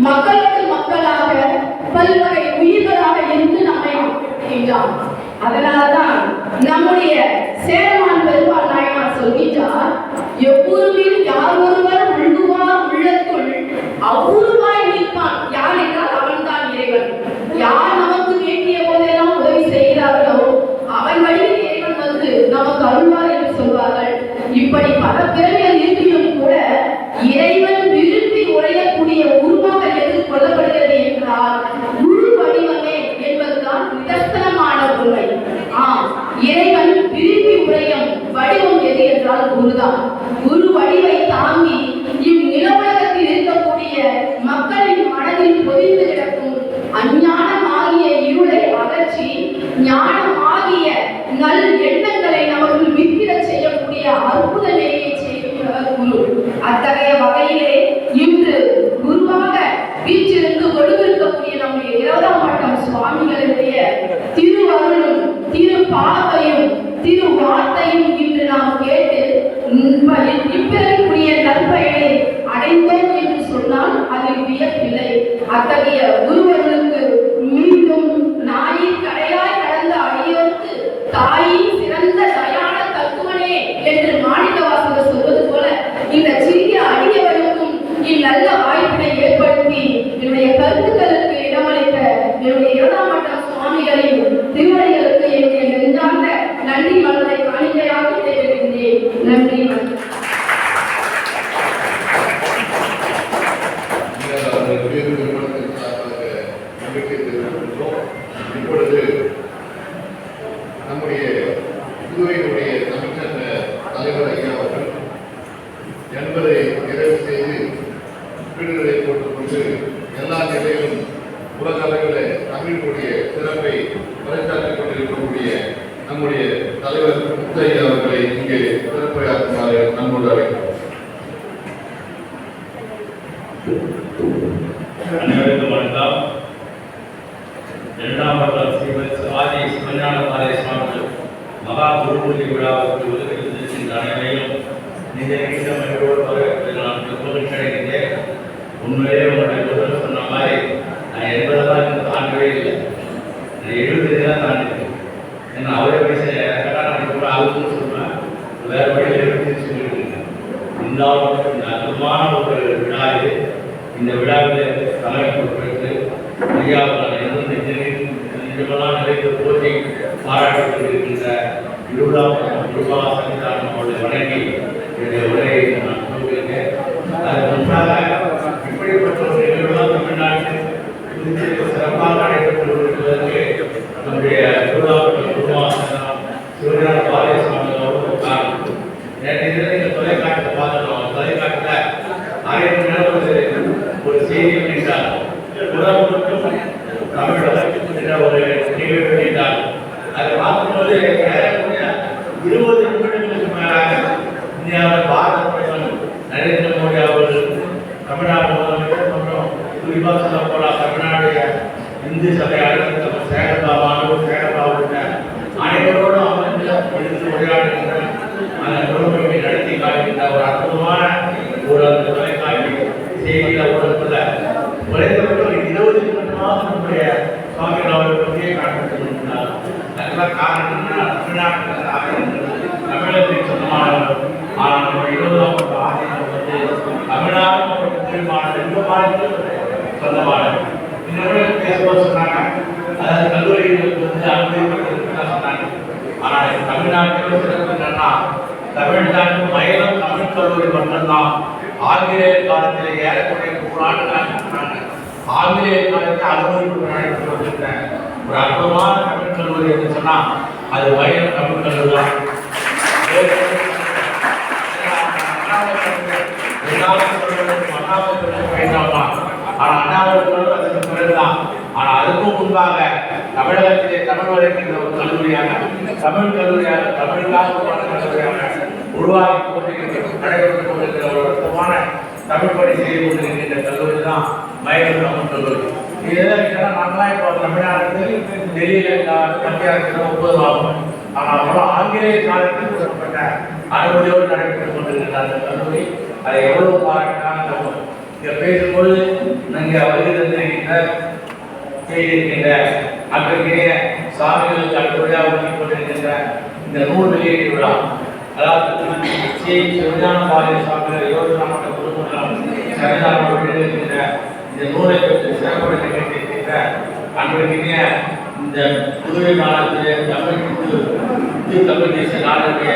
மக்களுக்கு மக்களாக பல்வகை உயிர்களாக இருந்து நம்மை இருக்கின்றான் அதனால்தான் நம்முடைய சேரமான் பெருமாள் நாயனார் சொல்கின்றார் எப்பொழுதும் யார் ஒருவர் சுவாமிகளுடைய திருவருளும் திரு பாவையும் திரு வார்த்தையும் இன்று நாம் கேட்டு இப்பிறகுரிய நற்பயனை அடைந்தோம் என்று சொன்னால் அதில் வியப்பில்லை அத்தகைய குருவர்களுக்கு மீண்டும் நாயின் கடையாய் கடந்த அடியோர்க்கு தாயின் சிறந்த தயான தத்துவனே என்று மாணிக்க வாசகர் சொல்வது போல இந்த சிறிய அடியவருக்கும் இந்நல்ல வாய்ப்பினை ஏற்படுத்தி என்னுடைய கருத்துக்களுக்கு இடமளித்த என்னுடைய இரண்டாம் மட்டம் சுவாமிகளின் திருவடிகளுக்கு என்னுடைய நெஞ்சார்ந்த நன்றி மலரை காணிக்கையாக விடைபெறுகின்றேன் நன்றி வணக்கம் நீங்கள் அந்த உயர்வு நிறுவனத்தின் சார்பாக நம்பிக்கை தெரிவிக்கின்றோம் இப்பொழுது நம்முடைய புதுவையினுடைய தமிழ்ச்சங்க தலைவர் ஐயா அவர்கள் என்பதை நிறைவு செய்து வீடுகளை போட்டுக்கொண்டு எல்லா நிலையிலும் உலக அளவில் தமிழினுடைய சிறப்பை பறைசாற்றிக் கொண்டிருக்கக்கூடிய நம்முடைய தலைவர் முத்தையா அவர்களை இங்கே சிறப்புரையாற்றுமாறு நன்கொண்டு அழைக்கிறோம் அனைவருக்கும் வணக்கம் இரண்டாம் வருடம் ஸ்ரீமத் ஆதி சிவஞான பாதை சுவாமிகள் மகா குருபூஜை விழாவுக்கு உதவியில் இருக்கின்ற அனைவரையும் இந்த நீண்டமையோடு வரவேற்பதில் நான் மகிழ்ச்சி உண்மையிலே உங்களுடைய முதல் சொன்ன மாதிரி நான் எண்பதெல்லாம் இன்னும் தாண்டவே இல்லை. நான் எழுபது தான் தாண்டிட்டேன் ஏன்னா அவரே பேச நான் கூட ஆகுதுன்னு சொல்லுவேன். வேற சொல்லியிருக்கேன். இருந்தாலும் இந்த அற்புதமான ஒரு விழா இது. இந்த விழாவில் தலைமை பொறுப்பேற்று இருந்து நிஜமெல்லாம் நிறைந்த போட்டி பாராட்டிக் இருபதாம் ரூபா சன்னிதானம் அவர்களை வணங்கி என்னுடைய உரையை நான் சொல்கிறேன் அதற்கு முன்பாக இப்படிப்பட்ட ஒரு நிகழ்வுலாம் தமிழ்நாட்டில் சிறப்பாக நடைபெற்று கொண்டிருப்பதற்கு நம்முடைய இருபதாம் ரூபா சிவஞான பாலேஸ்வாமி அவர்கள் காரணம். நேற்றைய தினம் இந்த தொலைக்காட்சியில் பார்த்தோம் தொலைக்காட்சியில் அரை நேரம் ஒரு ஒரு செய்தி வெளியிட்டார். உறவுக்கும் என்ற ஒரு நிகழ்வு வெளியிட்டார். அதை பார்க்கும்போது இருபது இந்தியாவில் பாரத பிரதமர் நரேந்திர மோடி அவர்கள் தமிழ்நாடு முதலமைச்சர் மற்றும் குறிப்பாக சொல்ல போனால் தமிழ்நாடைய இந்து சபை அலுவலர் சேகர்பாபா அனுபவ சேகர்பாபு அனைவரோடும் அமர்ந்து எடுத்து உரையாடுகின்ற அந்த குடும்பத்தை நடத்தி காட்டுகின்ற ஒரு அற்புதமான ஒரு அந்த தொலைக்காட்சி செய்தியில ஊடகத்தில் குறைந்தபட்சம் இருபது நிமிடமாக நம்முடைய சுவாமிகள் அவர்கள் அதுக்கெல்லாம் காரணம் தமிழ்நாட்டில் ஆசிரியர்கள் சொந்தமானவர் ஆனால் நம்ம இருபதாம் ஆண்டு வந்து தமிழ்நாடு மற்றும் முஸ்லிமான ரெண்டு சொந்தமானவர் இந்த பேசும்போது சொன்னாங்க? அதாவது கல்லூரிகளுக்கு வந்து சொன்னாங்க. ஆனால் தமிழ்நாட்டில் சிறப்பு என்னன்னா தமிழ்நாட்டு மயிலம் தமிழ் கல்லூரி மட்டும்தான். ஆங்கிலேயர் காலத்தில் ஏறக்குறைய நூறு ஆண்டுகளாக ஆங்கிலேயர் காலத்தில் அனுமதிப்பு வந்திருக்க ஒரு அற்புதமான தமிழ் சொல்றது என்ன சொன்னா அது மயிலம் தமிழ் கல்லூரி தான் ஆனா அதுக்கும் முன்பாக தமிழகத்திலே தமிழ் வழக்கின்ற ஒரு கல்லூரியாக தமிழ் கல்லூரியாக தமிழுக்காக கல்லூரியாக உருவாக்கி கொண்டிருக்கிற நடைபெற்றுக் கொண்டிருக்கிற ஒரு தமிழ் பணி செய்து கொண்டிருக்கின்ற கல்லூரி தான் மயிலம் தமிழ் கல்லூரி இதெல்லாம் இதெல்லாம் நாங்களாம் இப்போ தமிழ்நாட்டுக்கு டெல்லியில ஒன்பது ஆகும் ஆனால் அவ்வளோ ஆங்கிலேய காலத்தில் கொடுக்கப்பட்ட அனுமதியோடு நடைபெற்றுக் கொண்டிருக்கிற அந்த கல்லூரி அதை எவ்வளவு பாராட்டினாலும் நம்ம இங்க பேசும்போது நாங்கள் வருகை செய்திருக்கின்ற அன்றைய சாமிகளுக்கு அடுத்தபடியாக ஒதுக்கி கொண்டிருக்கின்ற இந்த நூல் வெளியீட்டு விழா அதாவது ஸ்ரீ சிவஞான பாரதி சாமிகள் யோகநாம குருமணம் சரிதான இந்த நூலை பற்றி அன்றைய இந்த புதுவை மாநிலத்திலே தமிழ் இந்து தமிழ் தேச நாடுடைய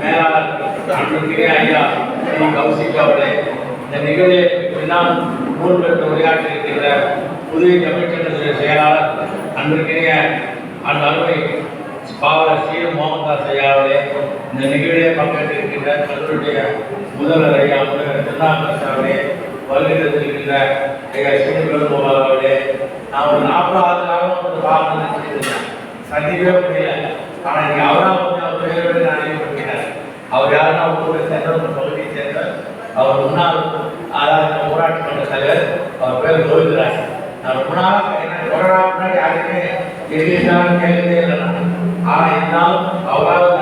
மேலாளர் அன்றைய ஐயா ஸ்ரீ கௌசிக் அவர்களே இந்த நிகழ்வை பின்னால் நூல் பெற்று உரையாற்றியிருக்கின்ற புதுவை தமிழ்ச்சங்கத்தின் செயலாளர் அன்றைய அந்த அருமை பாவலர் சீர மோகன்தாஸ் ஐயா அவர்களே இந்த நிகழ்விலே பங்கேற்றிருக்கின்ற கல்லூரிய முதல்வர் ஐயா முதல்வர் திருநாகராஜ் அவர்களே வருகை தந்திருக்கின்ற ஐயா சீனிவாச கோபால் அவர்களே நான் ஒரு நாற்பது காலம் வந்து பார்க்கணும்னு நினைச்சிருந்தேன் சந்திக்கவே முடியல. ஆனால் இன்னைக்கு அவராக வந்து அவர் பேரோடு நான் அறியப்பட்டிருக்கிறார் அவர் யாருன்னா ஊரை சேர்ந்த ஒரு பகுதியை சேர்ந்த அவர் முன்னாள் அதாவது ஊராட்சி மன்ற தலைவர். அவர் பேர் கோவிந்தராஜ். நான் ரொம்ப நாளாக என்ன கொரோனா முன்னாடி யாருமே எதிர்த்தாலும் இல்லை இருந்தாலும் அவராக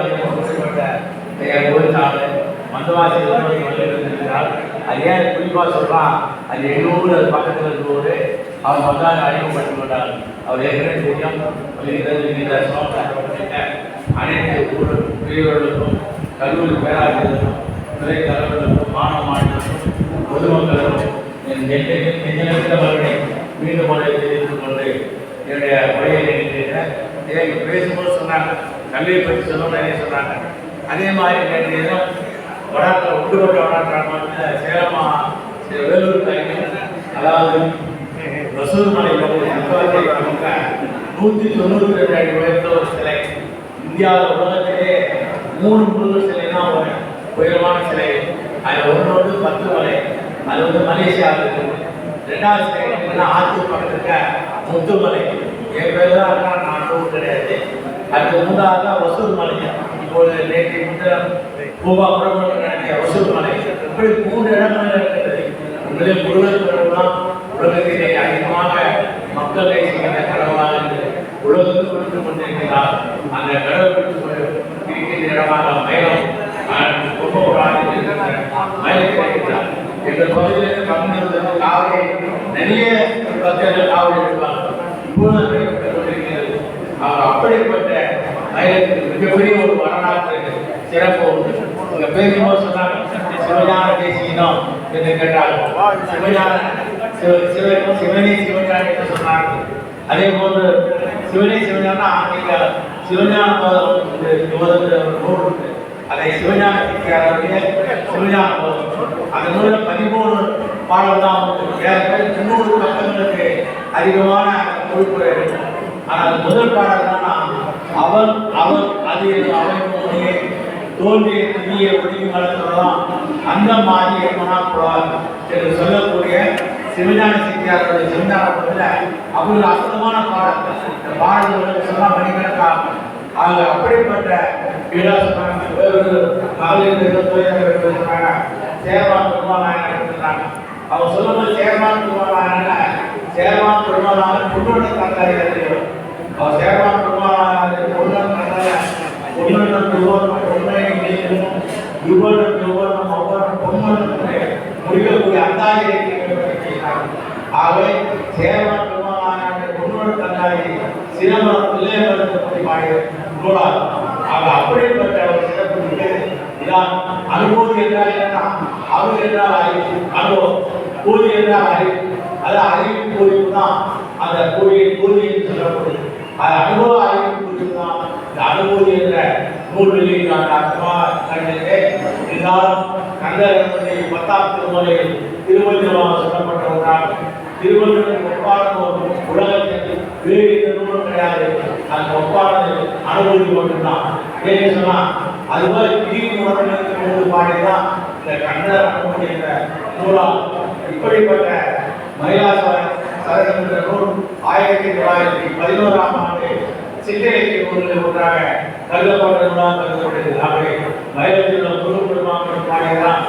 மந்தவாசி வந்திருக்கிறார் அது ஏன் குறிப்பா சொல்றான் அது எங்க ஊர் அது பக்கத்தில் இருக்கும்போது அவர் வந்தாங்க அறிமுகப்படுத்தி கொண்டார் அவர் ஏற்கனவே தெரியும் அனைத்து ஊர் பெரியவர்களுக்கும் கல்லூரி பேராசிரியர்களுக்கும் துறை தலைவர்களுக்கும் மாணவ மாணவர்களுக்கும் பொதுமக்களுக்கும் என் நெஞ்சனத்தவர்களை மீண்டும் முறை தெரிவித்துக் கொண்டு என்னுடைய உரையை நினைக்கிறேன் பேசும்போது சொன்னாங்க. கல்வியை பற்றி சொல்லணும் சொன்னாங்க. அதே மாதிரி நேற்று தினம் வடாக்கில் ஒட்டுமொத்த வடாக்கிராமத்தில் சேலமா வேலூர் கலைஞர் அதாவது வசூல் மலை நூற்றி தொண்ணூற்றி ரெண்டு அடி உயர்ந்த ஒரு சிலை. இந்தியாவில் உலகத்திலே மூணு முழு சிலை தான் ஒரு உயரமான சிலை. அதில் ஒன்று வந்து பத்து மலை. அது வந்து மலேசியாவில் இருக்குது ரெண்டாவது சிலை என்னன்னா ஆத்தூர் பக்கத்தில் இருக்க முத்துமலை என் பேர் தான் நான் டூர் கிடையாது. அடுத்து மூன்றாவது தான் வசூல் மலை இப்போது நேற்று முன்தினம் பூபா பிரபு அப்படி மூன்று இடங்கள் இருக்கிறது உண்மையிலே முருகன் கடவுள்தான் உலகத்திலே அதிகமாக மக்கள் நேசிக்கின்ற கடவுளாக உலகத்துக்கு உலகத்தில் கொடுத்து கொண்டிருக்கிறார். அந்த கடவுள் இருக்கின்ற இடமாக மேலும் எங்கள் பகுதியில் தமிழர்கள் காவலை நிறைய பக்தர்கள் காவல் எடுப்பாங்க இப்போது அவர் அப்படிப்பட்ட மயிலத்துக்கு மிகப்பெரிய ஒரு வரலாற்று சிறப்பு உண்டு. பேசும்போது சொன்னாங்க சிவஞான தேசியனம் என்று கேட்டார்கள். சிவஞான சிவ சிவனே சிவஞான என்று சொன்னார்கள். அதே போன்று சிவனே சிவஞான ஆங்கில சிவஞான போதம் நூல் உண்டு. அதை சிவஞான சிவஞான போதம் அந்த நூலில் பதிமூணு பாடல் தான் உண்டு ஏறக்குறைய முன்னூறு பக்கங்களுக்கு அதிகமான குறிப்பு ஆனால் முதல் பாடல் என்னன்னா அவன் அவன் அது அவன் முன்னே தோன்றிய புதிய ஒடுங்கி வளர்த்ததான் அந்த மாதிரி மனாக்குழார் என்று சொல்லக்கூடிய சிவஞான சித்தியாருடைய சிவஞான பகுதியில் அவ்வளவு அற்புதமான பாடல் இந்த பாடல்கள் சொன்னா மணிக்கணக்காகும் ஆக அப்படிப்பட்ட விலாசமான வேறு மகளிர் சேர்வான் பெருமாநாயகன் இருக்கிறாங்க அவங்க சொல்லும்போது சேர்வான் பெருமாநாயகன் சேர்வான் பெருமாநாயகன் பொண்ணோட தந்தாரி அறிஞர் அவர் சேர்வான் பெருமாநாயகன் பொண்ணு தந்தாரி பொண்ணோட உண்மை யுவனும் யுவனும் ஒவ்வொரு பொம்மனும் முடிக்கக்கூடிய அந்தாயிரை ஆகவே சேவன் பெருமாநாயகன் பொண்ணோட தந்தாரி சிதம்பரம் பிள்ளையவர்களுக்கு பற்றி பாடிய நூலாக ஆக அப்படிப்பட்ட ஒரு சிறப்பு மிகு இதான் அனுபூதி என்றால் என்ன அறிவு என்றால் அறிவு அனுபவம் பூதி என்றால் அறிவு அது அறிவின் பூரிப்பு தான் அந்த பூரியை பூதி சொல்லப்படுது அது அனுபவ அறிவின் பூரிப்பு தான் அனுபூதி என்ற நூல் வெளியிட்டாங்க அர்த்தமாக கண்டதே இருந்தாலும் கந்தரனுடைய பத்தாம் திருமலையில் திருமஞ்சமாக சொல்லப்பட்ட ஒன்றாக திருவள்ளுவர் ஒப்பான ஒரு உலகத்தில் வேறு எந்த நூலும் கிடையாது. அந்த ஒப்பானது அனுபூதி மட்டும்தான் ஏன்னு சொன்னா அது மாதிரி தீர்வு உணர்வுகளுக்கு மூன்று பாடிதான் இந்த கண்டர் அனுபூதி என்ற நூலா இப்படிப்பட்ட மயிலாசுவர சரகம் என்ற நூல் ஆயிரத்தி தொள்ளாயிரத்தி பதினோராம் ஆண்டு சிந்தனைக்கு நூலில் ஒன்றாக கருதப்பட்ட கருதப்படுகிறது ஆகவே மயிலத்தில் உள்ள குரு பெருமாள் பாடியதான்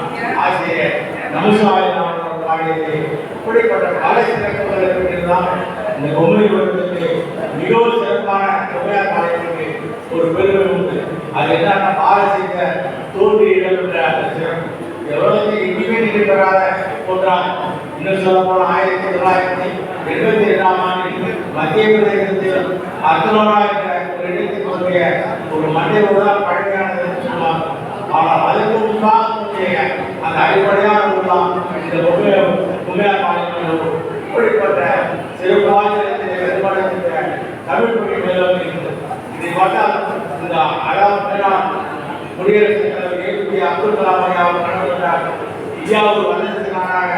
ஆசிரியர் நமசாயம் அவர்கள் பாடியது இப்படிப்பட்ட பல சிறப்புகள் பெற்றிருந்தால் இந்த பொம்மை உலகத்துக்கு மிகவும் சிறப்பான பொம்மையார் பாளையத்துக்கு ஒரு பெருமை உண்டு அது என்னன்னா பாரசீக தோன்றி இடம்பெற்ற அந்த சிறப்பு இந்த இனிமே எங்கேயுமே நிகழ்வராத ஒன்றாக இன்னும் சொல்ல போன ஆயிரத்தி தொள்ளாயிரத்தி எழுபத்தி ஏழாம் ஆண்டில் மத்திய பிரதேசத்தில் அர்த்தனோரா என்ற ஒரு இடத்தில் தோன்றிய ஒரு மண்ணில் தான் பழமையானது என்று ஆனால் அதுக்கு முன்பாக அந்த அடிப்படையான நூல்தான் இந்த உண்மைய உண்மையா இப்படிப்பட்ட சிறு பாஜகத்திலே தமிழ் மொழி மேலும் இதை பார்த்தால் இந்த அழகான குடியரசுத் தலைவர் ஏபிஜே அப்துல் கலாம் ஐயா அவர் கனவு இந்தியா ஒரு வல்லரசு நாடாக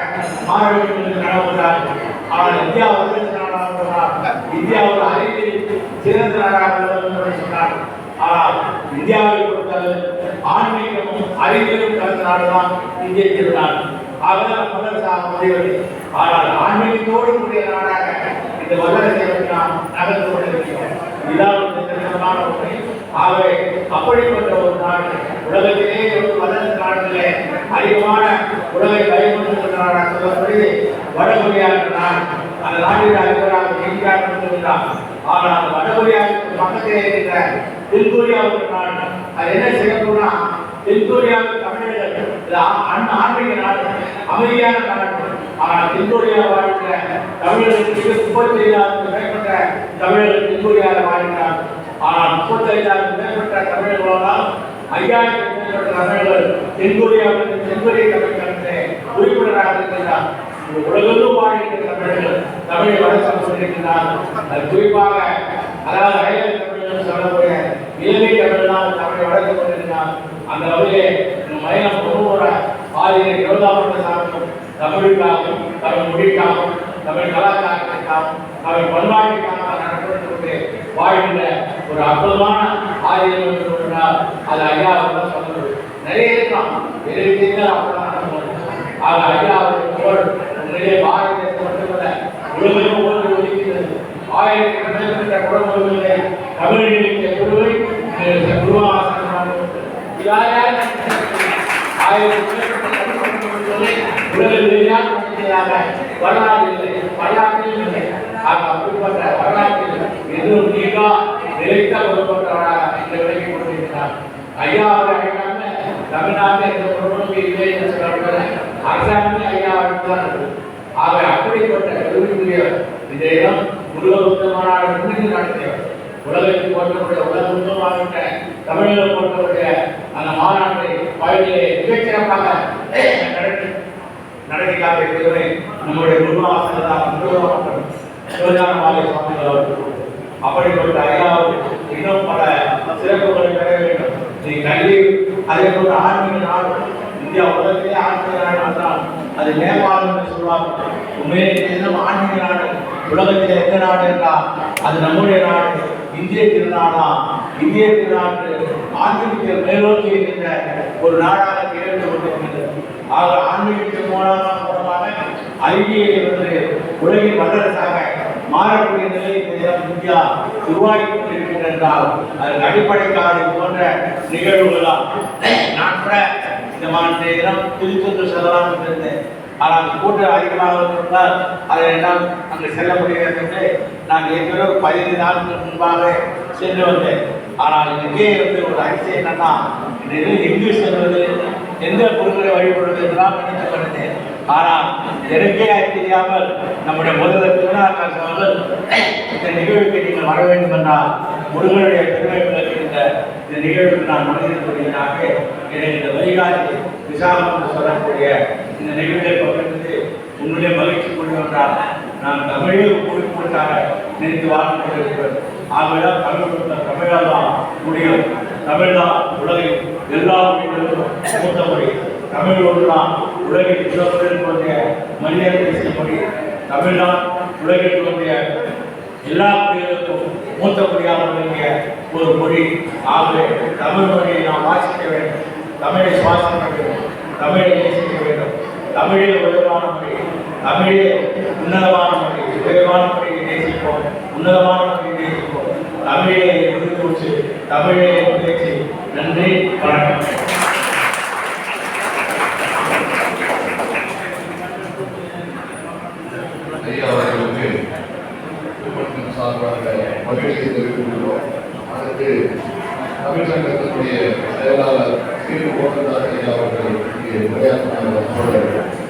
மாற வேண்டும் என்று கனவு ஆனால் இந்தியா வந்து இந்தியா ஒரு அறிவியல் சிறந்த நாடாக சொன்னார் ஆனால் இந்தியாவை பொறுத்தவரை ஆன்மீகமும் அறிவியலும் கலந்த நாடுதான் இந்திய திருநாடு. ஆகவே வல்லரசாக முடியவில்லை ஆனால் ஆன்மீகத்தோடு கூடிய நாடாக இந்த வல்லரசை நாம் நகர்ந்து கொண்டிருக்கிறோம் இதான் ஒரு ஆகவே அப்படிப்பட்ட ஒரு நாடு உலகத்திலே ஒரு வல்லரசு நாடுகளே அதிகமான உலகை பயன்படுத்துகின்ற நாடாக சொல்லப்படுது வடகொரியா நாடு. அந்த நாட்டில் அதிபராக இந்தியா இருந்திருந்தார் ஆனால் வடகொரியாவுக்கு பக்கத்திலே இருக்கிற தென்கொரியாவுக்கு ஒரு நாடு அது என்ன சிறப்புனா தென்கொரியாவுக்கு தமிழர்கள் இது ஆன்மீக நாடு அமைதியான நாடு. ஆனால் தென்கொரியா வாழ்கிற தமிழர்களுக்கு முப்பத்தி ஐந்தாயிரத்துக்கு மேற்பட்ட தமிழர்கள் தென்கொரியாவில் வாழ்கிறார் ஆனால் முப்பத்தி ஐந்தாயிரத்துக்கு மேற்பட்ட தமிழர்களால் ஐயாயிரத்துக்கு மேற்பட்ட தமிழர்கள் தென்கொரியாவில் தென்கொரிய தமிழகத்திலே உறுப்பினராக இருக்கின்றார் உலகெங்கும் வாழ்கின்ற தமிழர்கள் தமிழை வளர்த்து கொண்டிருக்கிறார் குறிப்பாக அதாவது அயல் தமிழர்கள் சொல்லக்கூடிய இலங்கை தமிழனால் தமிழை வளர்த்து கொண்டிருக்கிறார். அந்த வகையிலே இந்த மயிலம் பொதுவோட ஆதிரை யோகாமன்ற சார்ந்தும் தமிழுக்காகவும் தமிழ் மொழிக்காகவும் தமிழ் கலாச்சாரத்திற்காகவும் தமிழ் பண்பாட்டிற்காக நடந்து கொண்டு வாழ்கின்ற ஒரு அற்புதமான ஆதிரம் என்று சொன்னால் அது ஐயா அவர்கள் சொன்னது நிறைய இருக்கலாம் எழுதிங்க அப்படிதான் ஆக ஐயா அவர்கள் நிறைய உண்மையிலே பாரத தேசம் மட்டுமல்ல உலகம் ஓடி ஒதுக்கிறது ஆயிரத்தி மேற்பட்ட குடும்பங்களிலே தமிழினுடைய குருவை குருவாசனம் யார் யார் ஆயிரத்தி மேற்பட்ட குடும்பங்களிலே உலகில் யார் நடத்தியதாக வரலாறு அப்படிப்பட்ட வரலாற்றில் எதுவும் நீங்கா நிலைத்த கொடுக்கப்பட்டவராக இந்த விலகி கொண்டிருக்கிறார் ஐயா அவர் அழைக்காம தமிழ்நாட்டில் இந்த குடும்பம் இல்லை என்று சொல்லப்படுற அரசாங்கமே ஐயா தான் ஆக அப்படிப்பட்ட கல்விக்குரிய இந்த இடம் மாநாடு முடிந்து நடத்தியவர். உலகத்தில் போற்றக்கூடிய உலக உத்தமாகின்ற தமிழக போற்றக்கூடிய அந்த மாநாட்டை பயிலே மிகச்சிறப்பாக நடத்தி நடத்தி காட்டியிருக்கிறவரை நம்முடைய சிவஞான மாலை சுவாமிகள் அவர்கள். அப்படிப்பட்ட ஐயாவும் இன்னும் பல சிறப்புகளை பெற வேண்டும். நீ கல்வி அதே போன்ற ஆன்மீக நாடு. இந்தியா உலகத்திலே ஆன்மீக நாடு அது நேபாளம் என்று சொல்வாங்க உண்மையிலே இன்னும் ஆன்மீக நாடு. உலகத்தில் எந்த நாடு என்றால் அது நம்முடைய நாடு இந்திய திருநாடா இந்திய திருநாட்டு ஆன்மீகத்தில் மேலோக்கி இருக்கின்ற ஒரு நாடாக திகழ்ந்து கொண்டிருக்கிறது. ஆக ஆன்மீகத்தின் மூலமாக மூலமாக அறிவியலை வந்து உலகின் வல்லரசாக மாறக்கூடிய நிலையை இந்தியா உருவாகி கொண்டிருக்கிறது என்றால் அதன் அடிப்படை காரணம் போன்ற நிகழ்வுகளால். நான் கூட இந்த மாதிரி தினம் திருச்செந்தூர் செல்லலாம் இருந்தேன். ஆனால் கூட்டம் அதிகமாக இருந்தால் அதை என்னால் அங்கு செல்ல முடியாது என்று நான் ஏற்கனவே ஒரு பதினைந்து நாட்களுக்கு முன்பாக சென்று வந்தேன். ஆனால் இங்கே இருந்து ஒரு அதிசயம் என்னன்னா இந்த எங்கு செல்வது எந்த குருக்களை வழிபடுவது என்றெல்லாம் நினைத்துக் கொண்டேன். ஆனால் எனக்கே தெரியாமல் நம்முடைய முதல்வர் திருநாள் அவர்கள் இந்த நிகழ்வுக்கு நீங்கள் வர வேண்டும் என்றால் முருகனுடைய பெருமை விளக்குகின்ற இந்த நிகழ்வுக்கு நான் மனிதர்களுடையதாக எனக்கு இந்த வைகாசி விசாலம் என்று சொல்லக்கூடிய இந்த நிகழ்வை பகிர்ந்து உன்னுடைய மகிழ்ச்சி கொண்டு நான் தமிழில் குறிப்பிட்டாக நினைத்து வாழ்ந்து கொண்டிருக்கிறேன். ஆகவே தமிழ் கொடுத்த தமிழால் தான் முடியும் தமிழ் தான் உலகில் எல்லா மொழிகளுக்கும் மூத்த மொழி. தமிழ் ஒன்றுதான் உலகில் இவ்வளவு தோன்றிய மனிதர்கள் பேசிய மொழி. தமிழ் உலகில் தோன்றிய எல்லா மொழிகளுக்கும் மூத்த மொழியாக விளங்கிய ஒரு மொழி. ஆகவே தமிழ் மொழியை நாம் வாசிக்க வேண்டும். தமிழை சுவாசிக்க வேண்டும். தமிழை நேசிக்க வேண்டும். தமிழே உயர்வான மொழி தமிழே உன்னதமான மொழி உயர்வான மொழியை நேசிப்போம் உன்னதமான மொழியை நேசிப்போம் தமிழே உறுதிமூச்சு தமிழே முயற்சி நன்றி வணக்கம். ஐயா அவர்களுக்கு குடும்பத்தின் சார்பாக மகிழ்ச்சியை தெரிவித்துள்ளோம் அதற்கு தமிழ் சங்கத்தினுடைய செயலாளர் சீரு கோபதாஸ் ஐயா அவர்கள் இங்கே உரையாற்றினார்